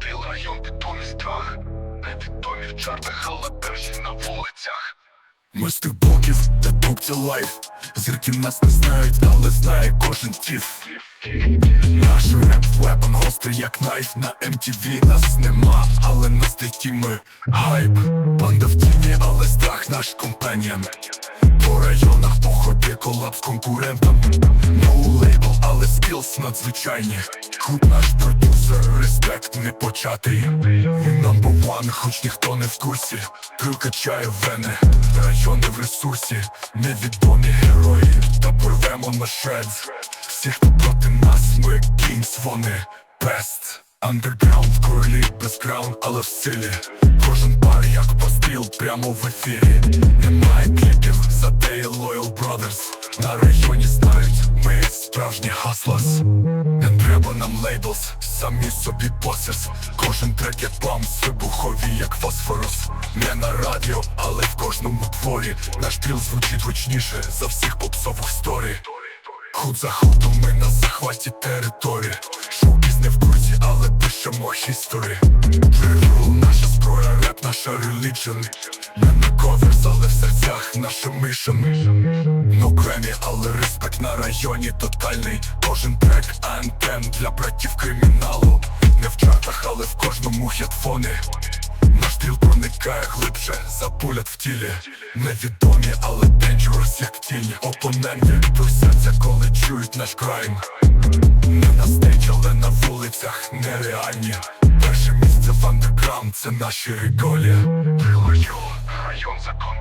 Ти район відомий страх, невідомі в чартах, але перші на вулицях. Ми з тих блоків, де букті лайф. Зірки нас не знають, але знає кожен тіф. Наш реп вепон гострий як найф. На MTV нас нема, але на статті ми Хайп, банда в тіні, але страх наш компаніон По районах ході колаб No але скілс надзвичайні. Крут наш продюсер, респект не початий. Number one, хоч ніхто не в курсі. Крил качає вени, райони в ресурсі. Невідомі герої, та порвемо на шредз Всі, хто проти нас, ми кінс, вони Best Underground, королі без краун, але в силі. Кожен пар як постріл прямо в ефірі. Немає кліпів, справжні хаслас Не треба нам лейблс, самі собі босес Кожен трек як бамс, вибухові, як фосфорус Не на радіо, але в кожному творі Наш тріл звучить гучніше за всіх попсових сторі. Худ за худом ми на захваті території. Шоукіз не в курсі, але пишемо хісторі Рул наша зброя, реп наша реліджен Не на коверс, але в серцях мишен No Grammy, але респект на районі тотальний Кожен трек антен для братів криміналу Не в чартах, але в кожному хедфоні наш стріл проникає глибше, запулять в тілі. Невідомі, але dangerous, як тіні Опоненти трусяться, коли чують наш крайм. Не на стейдж, але на вулицях нереальні. Перше місце в андерграунд, це наші реголі. Район закон